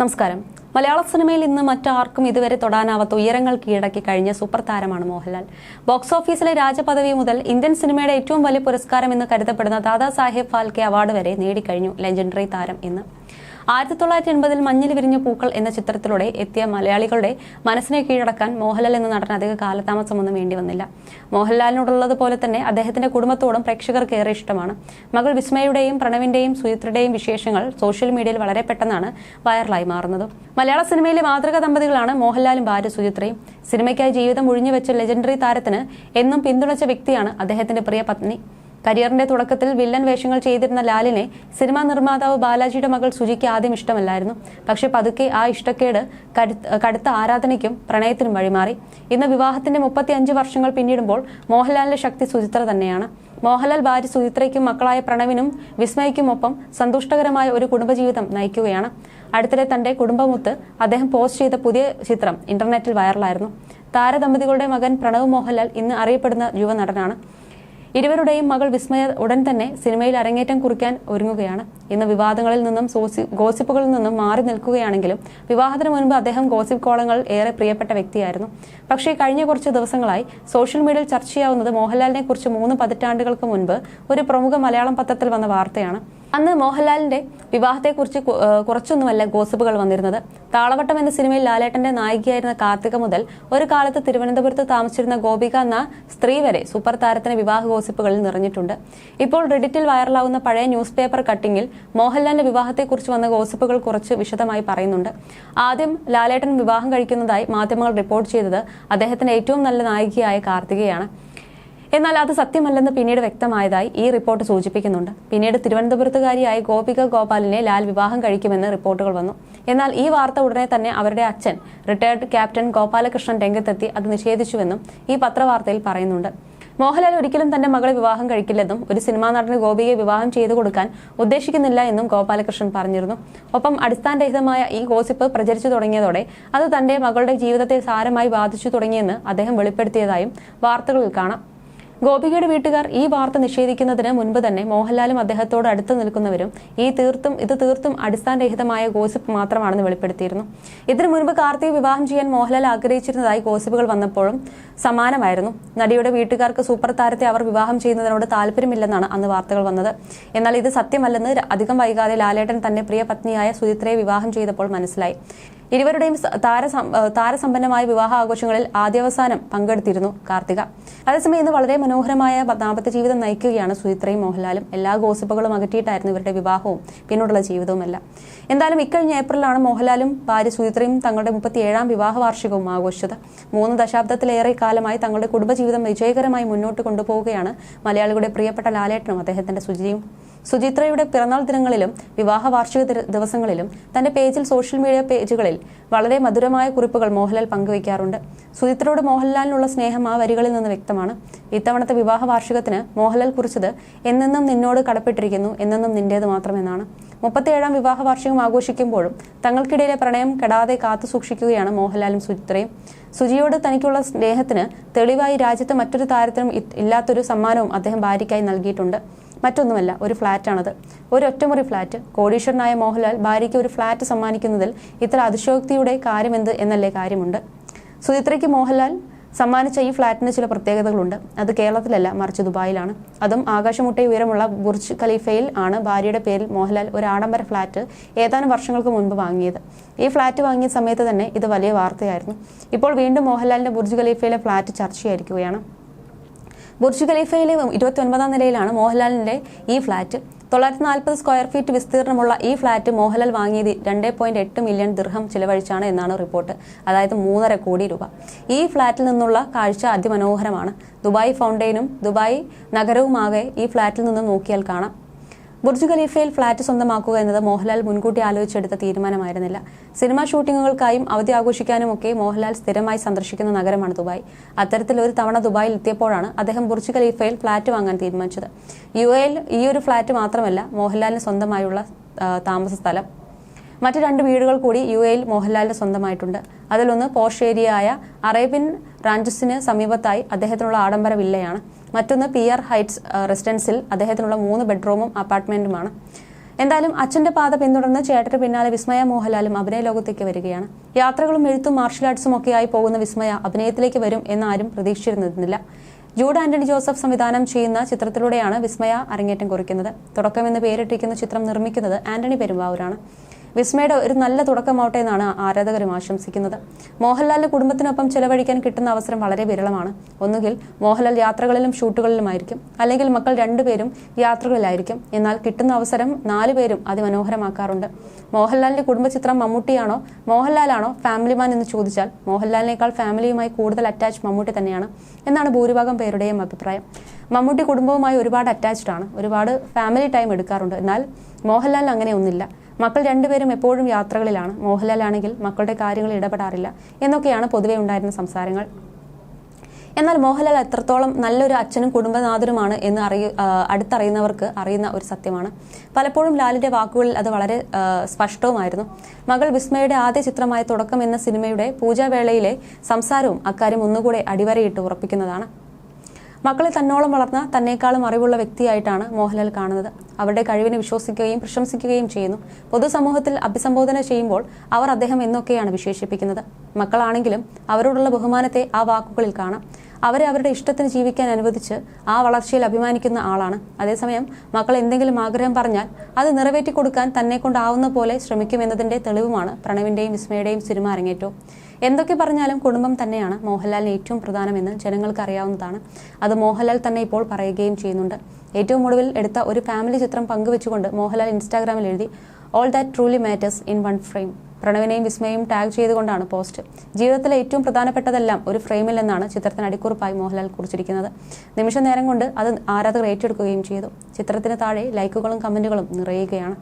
നമസ്കാരം. മലയാള സിനിമയിൽ ഇന്ന് മറ്റാർക്കും ഇതുവരെ തൊടാനാവാത്ത ഉയരങ്ങൾ കീഴടക്കി കഴിഞ്ഞ സൂപ്പർ താരമാണ് മോഹൻലാൽ. ബോക്സ് ഓഫീസിലെ രാജപദവി മുതൽ ഇന്ത്യൻ സിനിമയുടെ ഏറ്റവും വലിയ പുരസ്കാരം എന്ന് കരുതപ്പെടുന്ന ദാദാ സാഹേബ് ഫാൽക്കെ അവാർഡ് വരെ നേടിക്കഴിഞ്ഞു ലെജൻഡറി താരം ഇന്ന്. ആയിരത്തി തൊള്ളായിരത്തി എൺപതിൽ മഞ്ഞിൽ വിരിഞ്ഞ പൂക്കൾ എന്ന ചിത്രത്തിലൂടെ എത്തിയ മലയാളികളുടെ മനസ്സിനെ കീഴടക്കാൻ മോഹൻലാൽ എന്ന നടൻ അധിക കാലതാമസമൊന്നും വേണ്ടി വന്നില്ല. മോഹൻലാലിനോടുള്ളതുപോലെ തന്നെ അദ്ദേഹത്തിന്റെ കുടുംബത്തോടും പ്രേക്ഷകർക്ക് ഏറെ ഇഷ്ടമാണ്. മകൾ വിസ്മയുടെയും പ്രണവിന്റെയും സുചിത്രയുടെയും വിശേഷങ്ങൾ സോഷ്യൽ മീഡിയയിൽ വളരെ പെട്ടെന്നാണ് വൈറലായി മാറുന്നത്. മലയാള സിനിമയിലെ മാതൃക ദമ്പതികളാണ് മോഹൻലാലും ഭാര്യ സുചിത്രയും. സിനിമയ്ക്കായി ജീവിതം ഒഴിഞ്ഞു വെച്ച ലെജൻഡറി താരത്തിന് എന്നും പിന്തുണച്ച വ്യക്തിയാണ് അദ്ദേഹത്തിന്റെ പ്രിയ പത്നി. കരിയറിന്റെ തുടക്കത്തിൽ വില്ലൻ വേഷങ്ങൾ ചെയ്തിരുന്ന ലാലിനെ സിനിമാ നിർമ്മാതാവ് ബാലാജിയുടെ മകൾ സുജിക്ക് ആദ്യം ഇഷ്ടമല്ലായിരുന്നു. പക്ഷേ പതുക്കെ ആ ഇഷ്ടക്കേട് കടുത്ത ആരാധനയ്ക്കും പ്രണയത്തിനും വഴിമാറി. ഇന്ന് വിവാഹത്തിന്റെ മുപ്പത്തി വർഷങ്ങൾ പിന്നിടുമ്പോൾ മോഹൻലാലിന്റെ ശക്തി സുചിത്ര തന്നെയാണ്. മോഹൻലാൽ ഭാര്യ സുചിത്രയ്ക്കും മക്കളായ പ്രണവിനും വിസ്മയ്ക്കുമൊപ്പം സന്തുഷ്ടകരമായ ഒരു കുടുംബജീവിതം നയിക്കുകയാണ്. അടുത്തിടെ തന്റെ കുടുംബമൊത്ത് അദ്ദേഹം പോസ്റ്റ് ചെയ്ത പുതിയ ചിത്രം ഇന്റർനെറ്റിൽ വൈറലായിരുന്നു. താരദമ്പതികളുടെ മകൻ പ്രണവ് മോഹൻലാൽ ഇന്ന് അറിയപ്പെടുന്ന യുവനടനാണ്. ഇരുവരുടെയും മകൾ വിസ്മയ ഉടൻ തന്നെ സിനിമയിൽ അരങ്ങേറ്റം കുറിക്കാൻ ഒരുങ്ങുകയാണ്. ഇന്ന് വിവാദങ്ങളിൽ നിന്നും ഗോസിപ്പുകളിൽ നിന്നും മാറി നിൽക്കുകയാണെങ്കിലും വിവാഹത്തിന് മുൻപ് അദ്ദേഹം ഗോസിപ്പ് കോളങ്ങൾ ഏറെ പ്രിയപ്പെട്ട വ്യക്തിയായിരുന്നു. പക്ഷേ കഴിഞ്ഞ കുറച്ച് ദിവസങ്ങളായി സോഷ്യൽ മീഡിയയിൽ ചർച്ചയാവുന്നത് മോഹൻലാലിനെ കുറിച്ച് മൂന്ന് പതിറ്റാണ്ടുകൾക്ക് മുൻപ് ഒരു പ്രമുഖ മലയാളം പത്രത്തിൽ വന്ന വാർത്തയാണ്. അന്ന് മോഹൻലാലിന്റെ വിവാഹത്തെക്കുറിച്ച് കുറച്ചൊന്നുമല്ല ഗോസിപ്പുകൾ വന്നിരുന്നത്. താളവട്ടം എന്ന സിനിമയിൽ ലാലേട്ടന്റെ നായികയായിരുന്ന കാർത്തിക മുതൽ ഒരു കാലത്ത് തിരുവനന്തപുരത്ത് താമസിച്ചിരുന്ന ഗോപിക എന്ന സ്ത്രീ വരെ സൂപ്പർ താരത്തിന്റെ വിവാഹ ഗോസിപ്പുകളിൽ നിറഞ്ഞിട്ടുണ്ട്. ഇപ്പോൾ റെഡിറ്റിൽ വൈറലാകുന്ന പഴയ ന്യൂസ് പേപ്പർ കട്ടിങ്ങിൽ മോഹൻലാലിന്റെ വിവാഹത്തെക്കുറിച്ച് വന്ന ഗോസിപ്പുകൾ കുറച്ച് വിശദമായി പറയുന്നുണ്ട്. ആദ്യം ലാലേട്ടൻ വിവാഹം കഴിക്കുന്നതായി മാധ്യമങ്ങൾ റിപ്പോർട്ട് ചെയ്തത് അദ്ദേഹത്തിന്റെ ഏറ്റവും നല്ല നായികയായ കാർത്തികയാണ്. എന്നാൽ അത് സത്യമല്ലെന്ന് പിന്നീട് വ്യക്തമായതായി ഈ റിപ്പോർട്ട് സൂചിപ്പിക്കുന്നുണ്ട്. പിന്നീട് തിരുവനന്തപുരത്തുകാരിയായ ഗോപിക ഗോപാലിനെ ലാൽ വിവാഹം കഴിക്കുമെന്ന് റിപ്പോർട്ടുകൾ വന്നു. എന്നാൽ ഈ വാർത്ത ഉടനെ തന്നെ അവരുടെ അച്ഛൻ റിട്ടയർഡ് ക്യാപ്റ്റൻ ഗോപാലകൃഷ്ണൻ രംഗത്തെത്തി അത് നിഷേധിച്ചുവെന്നും ഈ പത്രവാർത്തയിൽ പറയുന്നുണ്ട്. മോഹൻലാൽ ഒരിക്കലും തന്റെ മകളെ വിവാഹം കഴിക്കില്ലെന്നും ഒരു സിനിമാ നടന് ഗോപിയെ വിവാഹം ചെയ്തു കൊടുക്കാൻ ഉദ്ദേശിക്കുന്നില്ല എന്നും ഗോപാലകൃഷ്ണൻ പറഞ്ഞിരുന്നു. ഒപ്പം അടിസ്ഥാനരഹിതമായ ഈ ഗോസിപ്പ് പ്രചരിച്ചു തുടങ്ങിയതോടെ അത് തന്റെ മകളുടെ ജീവിതത്തെ സാരമായി ബാധിച്ചു തുടങ്ങിയെന്ന് അദ്ദേഹം വെളിപ്പെടുത്തിയതായും വാർത്തകളിൽ കാണാം. ഗോപികയുടെ വീട്ടുകാർ ഈ വാർത്ത നിഷേധിക്കുന്നതിന് മുൻപ് തന്നെ മോഹൻലാലും അദ്ദേഹത്തോട് അടുത്ത് നിൽക്കുന്നവരും ഈ തീർത്തും ഇത് തീർത്തും അടിസ്ഥാനരഹിതമായ ഗോസിപ്പ് മാത്രമാണെന്ന് വെളിപ്പെടുത്തിയിരുന്നു. ഇതിനു മുൻപ് കാർത്തിക് വിവാഹം ചെയ്യാൻ മോഹൻലാൽ ആഗ്രഹിച്ചിരുന്നതായി ഗോസിപ്പുകൾ വന്നപ്പോഴും സമാനമായിരുന്നു. നടിയുടെ വീട്ടുകാർക്ക് സൂപ്പർ താരത്തെ അവർ വിവാഹം ചെയ്യുന്നതിനോട് താല്പര്യമില്ലെന്നാണ് അന്ന് വാർത്തകൾ വന്നത്. എന്നാൽ ഇത് സത്യമല്ലെന്ന് അധികം വൈകാതെ ലാലേട്ടൻ തന്റെ പ്രിയ പത്നിയായ സുചിത്രയെ വിവാഹം ചെയ്തപ്പോൾ മനസ്സിലായി. ഇരുവരുടെയും താര താരസം- താരസമ്പന്നമായ വിവാഹ ആഘോഷങ്ങളിൽ ആദ്യാവസാനം പങ്കെടുത്തിരുന്നു കാർത്തിക. അതേസമയം ഇന്ന് വളരെ മനോഹരമായ ദാമ്പത്യ ജീവിതം നയിക്കുകയാണ് സുചിത്രയും മോഹൻലാലും. എല്ലാ ഗോസിപ്പുകളും അകറ്റിയിട്ടായിരുന്നു ഇവരുടെ വിവാഹവും പിന്നോടുള്ള ജീവിതവുമെല്ലാം. എന്തായാലും ഇക്കഴിഞ്ഞ ഏപ്രിലാണ് മോഹൻലാലും ഭാര്യ സുചിത്രയും തങ്ങളുടെ മുപ്പത്തിയേഴാം വിവാഹ വാർഷികവും ആഘോഷിച്ചത്. മൂന്ന് ദശാബ്ദത്തിലേറെ കാലമായി തങ്ങളുടെ കുടുംബജീവിതം വിജയകരമായി മുന്നോട്ട് കൊണ്ടുപോവുകയാണ് മലയാളികളുടെ പ്രിയപ്പെട്ട ലാലേട്ടനും അദ്ദേഹത്തിന്റെ സുജിയും സുചിത്രയുടെ പിറന്നാൾ ദിനങ്ങളിലും വിവാഹ വാർഷിക ദിവസങ്ങളിലും തന്റെ പേജിൽ സോഷ്യൽ മീഡിയ പേജുകളിൽ വളരെ മധുരമായ കുറിപ്പുകൾ മോഹൻലാൽ പങ്കുവയ്ക്കാറുണ്ട്. സുചിത്രയോട് മോഹൻലാലിനുള്ള സ്നേഹം ആ വരികളിൽ നിന്ന് വ്യക്തമാണ്. ഇത്തവണത്തെ വിവാഹ വാർഷികത്തിന് മോഹൻലാൽ കുറിച്ചത് എന്നെന്നും നിന്നോട് കടപ്പെട്ടിരിക്കുന്നു എന്നെന്നും നിന്റേത് മാത്രമെന്നാണ്. മുപ്പത്തിയേഴാം വിവാഹ വാർഷികം ആഘോഷിക്കുമ്പോഴും തങ്ങൾക്കിടയിലെ പ്രണയം കെടാതെ കാത്തു സൂക്ഷിക്കുകയാണ് മോഹൻലാലും സുചിത്രയും. സുജിയോട് തനിക്കുള്ള സ്നേഹത്തിന് തെളിവായി രാജ്യത്ത് മറ്റൊരു താരത്തിനും ഇല്ലാത്തൊരു സമ്മാനവും അദ്ദേഹം ഭാര്യയ്ക്കായി നൽകിയിട്ടുണ്ട്. മറ്റൊന്നുമല്ല ഒരു ഫ്ളാറ്റാണത് ഒരു ഒറ്റമുറി ഫ്ളാറ്റ് കോടീശ്വരനായ മോഹൻലാൽ ഭാര്യയ്ക്ക് ഒരു ഫ്ളാറ്റ് സമ്മാനിക്കുന്നതിൽ ഇത്ര അതിശോക്തിയുടെ കാര്യമെന്ത് എന്നല്ലേ കാര്യമുണ്ട്. സുചിത്രയ്ക്ക് മോഹൻലാൽ സമ്മാനിച്ച ഈ ഫ്ളാറ്റിന് ചില പ്രത്യേകതകളുണ്ട്. അത് കേരളത്തിലല്ല മറിച്ച് ദുബായിലാണ്. അതും ആകാശമുട്ട ഉയരമുള്ള ബുർജ് ഖലീഫയിൽ ആണ് ഭാര്യയുടെ പേരിൽ മോഹൻലാൽ ഒരു ആഡംബര ഫ്ളാറ്റ് ഏതാനും വർഷങ്ങൾക്ക് മുൻപ് വാങ്ങിയത്. ഈ ഫ്ളാറ്റ് വാങ്ങിയ സമയത്ത് തന്നെ ഇത് വലിയ വാർത്തയായിരുന്നു. ഇപ്പോൾ വീണ്ടും മോഹൻലാലിന്റെ ബുർജ് ഖലീഫയിലെ ഫ്ളാറ്റ് ചർച്ചയായിരിക്കുകയാണ്. ബുർജ് ഖലീഫയിലെ ഇരുപത്തി ഒൻപതാം നിലയിലാണ് മോഹൻലാലിന്റെ ഈ ഫ്ളാറ്റ് തൊള്ളായിരത്തി നാൽപ്പത് സ്ക്വയർ ഫീറ്റ് വിസ്തീർണമുള്ള ഈ ഫ്ളാറ്റ് മോഹൻലാൽ വാങ്ങിയത് രണ്ട് പോയിന്റ് എട്ട് മില്യൺ ദിർഹം ചിലവഴിച്ചാണ് എന്നാണ് റിപ്പോർട്ട്. അതായത് മൂന്നര കോടി രൂപ. ഈ ഫ്ളാറ്റിൽ നിന്നുള്ള കാഴ്ച അതിമനോഹരമാണ്. ദുബായ് ഫൗണ്ടെയിനും ദുബായ് നഗരവുമാകെ ഈ ഫ്ളാറ്റിൽ നിന്ന് നോക്കിയാൽ കാണാം. ബുർജ് ഖലീഫയിൽ ഫ്ളാറ്റ് സ്വന്തമാക്കുക എന്നത് മോഹൻലാൽ മുൻകൂട്ടി ആലോചിച്ചെടുത്ത തീരുമാനമായിരുന്നില്ല. സിനിമാ ഷൂട്ടിങ്ങുകൾക്കായും അവധി ആഘോഷിക്കാനും ഒക്കെ മോഹൻലാൽ സ്ഥിരമായി സന്ദർശിക്കുന്ന നഗരമാണ് ദുബായ്. അത്തരത്തിൽ ഒരു തവണ ദുബായിൽ എത്തിയപ്പോഴാണ് അദ്ദേഹം ബുർജ് ഖലീഫയിൽ ഫ്ളാറ്റ് വാങ്ങാൻ തീരുമാനിച്ചത്. യു എയിൽ ഈ ഒരു ഫ്ളാറ്റ് മാത്രമല്ല മോഹൻലാലിന് സ്വന്തമായുള്ള താമസ സ്ഥലം. മറ്റ് രണ്ട് വീടുകൾ കൂടി യു എയിൽ മോഹൻലാലിന് സ്വന്തമായിട്ടുണ്ട്. അതിലൊന്ന് പോഷ് ഏരിയയായ അറേബ്യൻ റാഞ്ചസിന് സമീപത്തായി അദ്ദേഹത്തിനുള്ള ആഡംബര വില്ലയാണ് മറ്റൊന്ന് പി ആർ ഹൈറ്റ്സ് റെസിഡൻസിൽ അദ്ദേഹത്തിനുള്ള മൂന്ന് ബെഡ്റൂമും അപ്പാർട്ട്മെന്റുമാണ്. എന്തായാലും അച്ഛന്റെ പാത പിന്തുടർന്ന് ചേട്ടന് പിന്നാലെ വിസ്മയ മോഹൻലാലും അഭിനയ ലോകത്തേക്ക് വരികയാണ്. യാത്രകളും എഴുത്തും മാർഷൽ ആർട്സും ആയി പോകുന്ന വിസ്മയ അഭിനയത്തിലേക്ക് വരും എന്നാരും പ്രതീക്ഷിച്ചിരുന്നില്ല ജൂഡ് ആന്റണി ജോസഫ് സംവിധാനം ചെയ്യുന്ന ചിത്രത്തിലൂടെയാണ് വിസ്മയ അരങ്ങേറ്റം കുറിക്കുന്നത്. തുടക്കമെന്ന് പേരിട്ടിരിക്കുന്ന ചിത്രം നിർമ്മിക്കുന്നത് ആന്റണി പെരുമ്പാവൂരാണ്. വിസ്മയുടെ ഒരു നല്ല തുടക്കമാവട്ടെ എന്നാണ് ആരാധകരും ആശംസിക്കുന്നത്. മോഹൻലാലിന്റെ കുടുംബത്തിനൊപ്പം ചെലവഴിക്കാൻ കിട്ടുന്ന അവസരം വളരെ വിരളമാണ്. ഒന്നുകിൽ മോഹൻലാൽ യാത്രകളിലും ഷൂട്ടുകളിലുമായിരിക്കും. അല്ലെങ്കിൽ മക്കൾ രണ്ടുപേരും യാത്രകളിലായിരിക്കും. എന്നാൽ കിട്ടുന്ന അവസരം നാലുപേരും അതിമനോഹരമാക്കാറുണ്ട്. മോഹൻലാലിന്റെ കുടുംബചിത്രം മമ്മൂട്ടിയാണോ മോഹൻലാലാണോ ഫാമിലിമാൻ എന്ന് ചോദിച്ചാൽ മോഹൻലാലിനേക്കാൾ ഫാമിലിയുമായി കൂടുതൽ അറ്റാച്ച് മമ്മൂട്ടി തന്നെയാണ് എന്നാണ് ഭൂരിഭാഗം പേരുടെയും അഭിപ്രായം. മമ്മൂട്ടി കുടുംബവുമായി ഒരുപാട് അറ്റാച്ച്ഡ് ആണ്. ഒരുപാട് ഫാമിലി ടൈം എടുക്കാറുണ്ട്. എന്നാൽ മോഹൻലാലിന് അങ്ങനെ ഒന്നില്ല മക്കൾ രണ്ടുപേരും എപ്പോഴും യാത്രകളിലാണ്. മോഹൻലാൽ ആണെങ്കിൽ മക്കളുടെ കാര്യങ്ങൾ ഇടപെടാറില്ല. എന്നൊക്കെയാണ് പൊതുവെ ഉണ്ടായിരുന്ന സംസാരങ്ങൾ. എന്നാൽ മോഹൻലാൽ എത്രത്തോളം നല്ലൊരു അച്ഛനും കുടുംബനാഥനുമാണ് എന്ന് അറിയ അടുത്തറിയുന്നവർക്ക് അറിയുന്ന ഒരു സത്യമാണ്. പലപ്പോഴും ലാലിന്റെ വാക്കുകളിൽ അത് വളരെ സ്പഷ്ടവുമായിരുന്നു. മകൾ വിസ്മയുടെ ആദ്യ ചിത്രമായ തുടക്കം എന്ന സിനിമയുടെ പൂജാവേളയിലെ സംസാരവും അക്കാര്യം ഒന്നുകൂടെ അടിവരയിട്ട് ഉറപ്പിക്കുന്നതാണ്. മക്കളെ തന്നോളം വളർന്ന തന്നേക്കാളും അറിവുള്ള വ്യക്തിയായിട്ടാണ് മോഹൻലാൽ കാണുന്നത്. അവരുടെ കഴിവിനെ വിശ്വസിക്കുകയും പ്രശംസിക്കുകയും ചെയ്യുന്നു. പൊതുസമൂഹത്തിൽ അഭിസംബോധന ചെയ്യുമ്പോൾ അവർ അദ്ദേഹം എന്നൊക്കെയാണ് വിശേഷിപ്പിക്കുന്നത്. മക്കളാണെങ്കിലും അവരോടുള്ള ബഹുമാനത്തെ ആ വാക്കുകളിൽ കാണാം. അവരെ അവരുടെ ഇഷ്ടത്തിന് ജീവിക്കാൻ അനുവദിച്ച് ആ വളർച്ചയിൽ അഭിമാനിക്കുന്ന ആളാണ്. അതേസമയം മക്കൾ എന്തെങ്കിലും ആഗ്രഹം പറഞ്ഞാൽ അത് നിറവേറ്റി കൊടുക്കാൻ തന്നെ കൊണ്ടാവുന്ന പോലെ ശ്രമിക്കുമെന്നതിന്റെ തെളിവുമാണ് പ്രണവിന്റെയും വിസ്മയുടെയും സിനിമ അരങ്ങേറ്റവും എന്തൊക്കെ പറഞ്ഞാലും കുടുംബം തന്നെയാണ് മോഹൻലാലിന് ഏറ്റവും പ്രധാനമെന്ന് ജനങ്ങൾക്ക് അറിയാവുന്നതാണ്. അത് മോഹൻലാൽ തന്നെ ഇപ്പോൾ പറയുകയും ചെയ്യുന്നുണ്ട്. ഏറ്റവും ഒടുവിൽ എടുത്ത ഒരു ഫാമിലി ചിത്രം പങ്കുവെച്ചുകൊണ്ട് മോഹൻലാൽ ഇൻസ്റ്റാഗ്രാമിൽ എഴുതി all that truly matters in one frame പ്രണവിനെയും വിസ്മയും ടാഗ് ചെയ്തുകൊണ്ടാണ് പോസ്റ്റ്. ജീവിതത്തിലെ ഏറ്റവും പ്രധാനപ്പെട്ടതെല്ലാം ഒരു ഫ്രെയിമിൽ നിന്നാണ് ചിത്രത്തിന് അടിക്കുറിപ്പായി മോഹൻലാൽ കുറിച്ചിരിക്കുന്നത്. നിമിഷ നേരം കൊണ്ട് അത് ആരാധകർ ഏറ്റെടുക്കുകയും ചെയ്തു. ചിത്രത്തിന് താഴെ ലൈക്കുകളും കമന്റുകളും നിറയുകയാണ്.